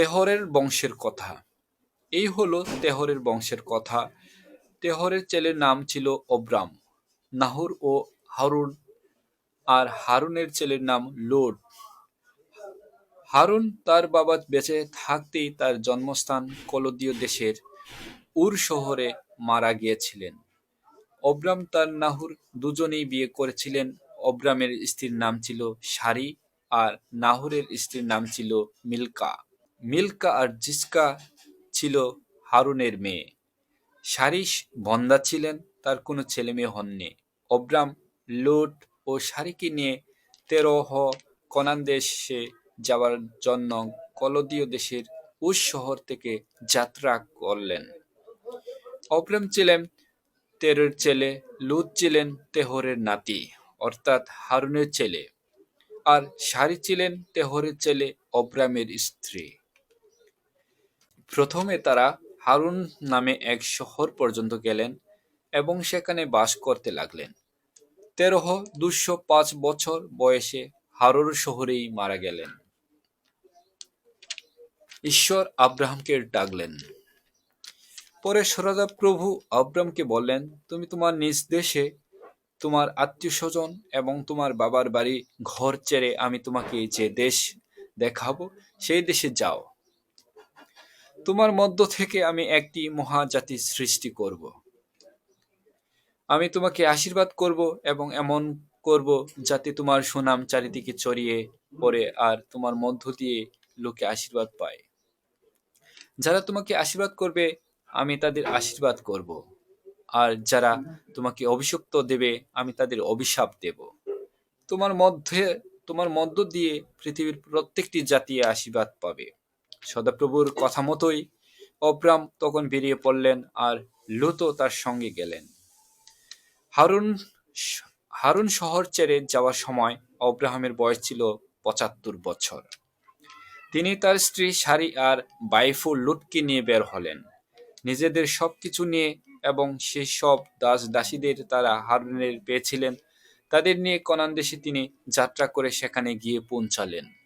তেহরের বংশের কথা। এই হলো তেহরের বংশের কথা। তেহরের ছেলের নাম ছিল অব্রাম। নাহুর ও হারুন। আর হারুনের ছেলের নাম লোড। হারুন তার বাবা বেঁচে থাকতেই তার জন্মস্থান কলদীয় দেশের উর শহরে মারা গিয়েছিলেন। অব্রাম তার নাহুর দুজনেই বিয়ে করেছিলেন। অব্রামের স্ত্রীর নাম ছিল সারি আর নাহুরের স্ত্রীর নাম ছিল মিল্কা। মিল্কা আর জিসকা ছিল হারুনের মেয়ে। সারিস বন্দা ছিলেন, তার কোনো ছেলে মেয়ে হননি। অব্রাম, লোট ও সারিকে নিয়ে তেরোহ কনান দেশে যাওয়ার জন্য কলদীয় দেশের উস শহর থেকে যাত্রা করলেন। অব্রাম ছিলেন তেরের ছেলে লুত ছিলেন তেহরের নাতি, অর্থাৎ হারুনের ছেলে। আর সারি ছিলেন তেহরের ছেলে অব্রামের স্ত্রী। প্রথমে তারা হারুন নামে এক শহর পর্যন্ত গেলেন এবং সেখানে বাস করতে লাগলেন। তেরহ দুশো পাঁচ বছর বয়সে হারুর শহরেই মারা গেলেন। ঈশ্বর আব্রাহামকে ডাকলেন। পরে সরাজা প্রভু আব্রামকে বললেন, তুমি তোমার নিজ দেশে তোমার আত্মীয় স্বজন এবং তোমার বাবার বাড়ি ঘর ছেড়ে আমি তোমাকে যে দেশ দেখাবো, সেই দেশে যাও। তোমার মধ্য থেকে আমি একটি মহাজাতি সৃষ্টি করব। আমি তোমাকে আশীর্বাদ করব এবং এমন করব যাতে তোমার সুনাম চারিদিকে ছড়িয়ে পড়ে আর তোমার মধ্য দিয়ে লোকে আশীর্বাদ পায়। যারা তোমাকে আশীর্বাদ করবে, আমি তাদের আশীর্বাদ করব। আর যারা তোমাকে অভিশপ্ত দেবে, আমি তাদের অভিশাপ দেব। তোমার মধ্যে, তোমার মধ্য দিয়ে পৃথিবীর প্রত্যেকটি জাতি আশীর্বাদ পাবে। সদাপ্রভুর কথা মতোই অব্রাম তখন বেরিয়ে পড়লেন আর লুতো তার সঙ্গে গেলেন। হারুন হারুন শহর ছেড়ে যাওয়ার সময় অব্রাহামের বয়স ছিল পঁচাত্তর বছর। তিনি তার স্ত্রী সারি আর বাইফু লুটকে নিয়ে বের হলেন। নিজেদের সবকিছু নিয়ে এবং সেই সব দাস দাসীদের তারা হারুনের পেয়েছিলেন, তাদের নিয়ে কনান দেশে তিনি যাত্রা করে সেখানে গিয়ে পৌঁছালেন।